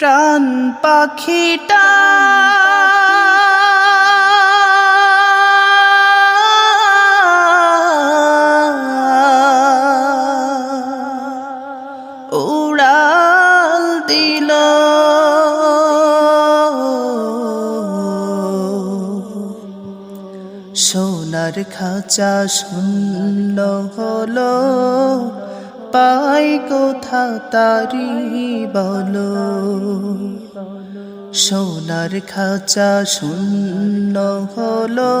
প্রাণ পাখিটা। উড়াল দিল। সোনার খাঁচা শূন্য হলো। পাই কোথা তারি বলো? সোনার খাঁচা শূন্য হলো।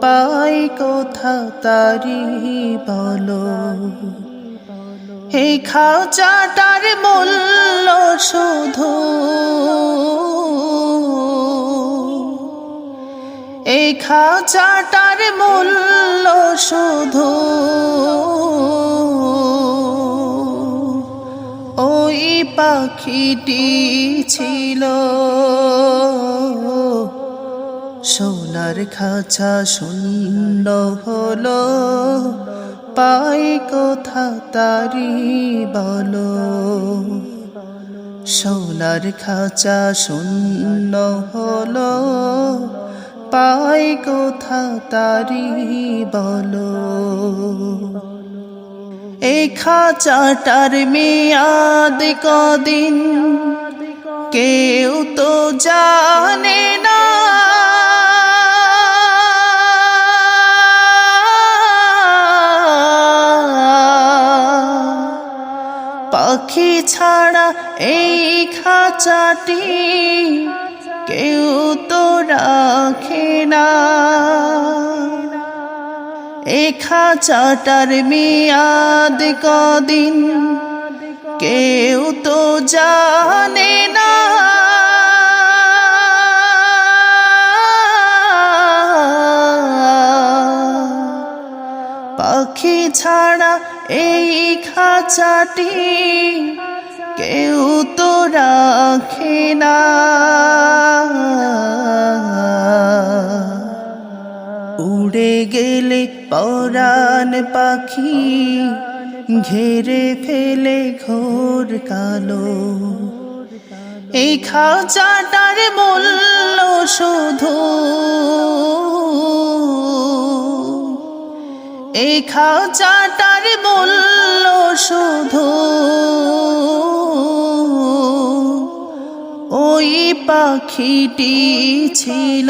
পাই কোথা তারি বলো? এই খাঁচাটার মূল্য শুধু এই খাঁচাটার মূল্য শুধু পাখিটি ছিল। সোনার খাঁচা শূন্য হলো। পাই কোথা তারি বলো। সোনার খাঁচা শূন্য হলো। পাই কোথা তারি বলো। এই খাঁচাটার মেয়াদ কদিন? কেউ তো জানে না। পাখি ছাড়া এই খাঁচাটি কেউ তো রাখে না। এ খাঁচাটার মেয়াদ কদিন। কেউ তো জানে না। পাখি ছাড়া এই খাঁচাটি কেউ তো রাখে না। উড়ে গেলে পরাণ পাখি ঘেরে ফেলে ঘোর কালো। এই খাঁচাটার মূল্য শুধু এই খাঁচাটার মূল্য শুধু ওই পাখিটি ছিল।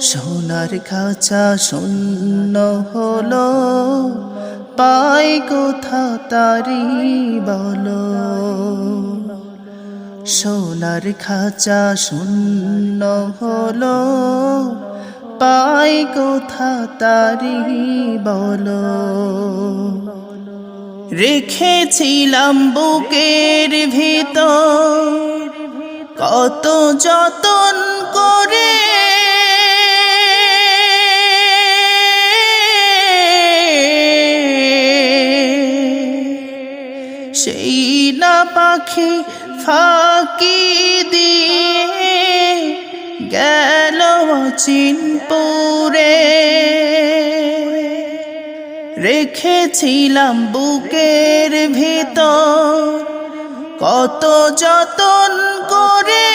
সোনার খাঁচা শূন্য হলো, পাই কোথা তারি বলো? সোনার খাঁচা শূন্য হলো, পাই কোথা তারি বলো? রেখেছিলাম বুকের ভিতর, কত যতন করে সেই না পাখি ফাঁকি দিয়ে গেল চিনপুরে রেখেছিলাম বুকের ভিতর কত যতন করে।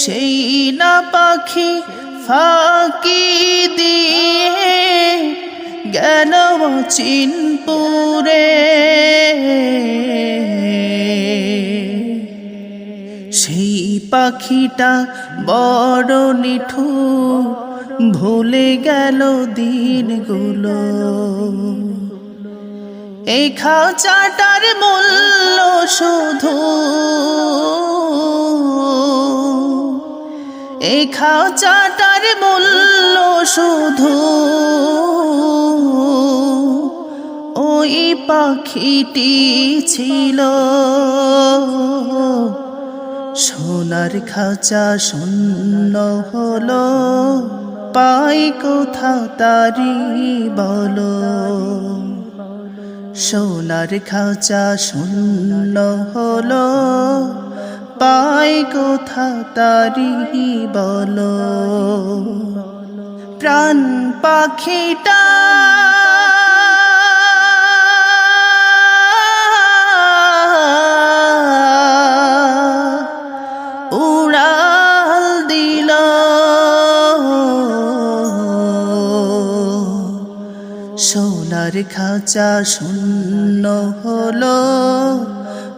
সেই না পাখি ফাঁকি দিয়ে গেল চিনপুরে সেই পাখিটা বড় নিঠু ভুলে গেল দিনগুলো। এই খাঁচাটার মূল্য শুধু এই খাঁচাটার মূল্য শুধু ওই পাখিটি ছিল। সোনার খাঁচা শূন্য হলো, পাই কোথা তারি বলো। সোনার খাঁচা শূন্য হলো পাই কোথা তারি বলো। প্রাণ পাখিটা উড়াল দিল। সোনার খাঁচা শূন্য হলো।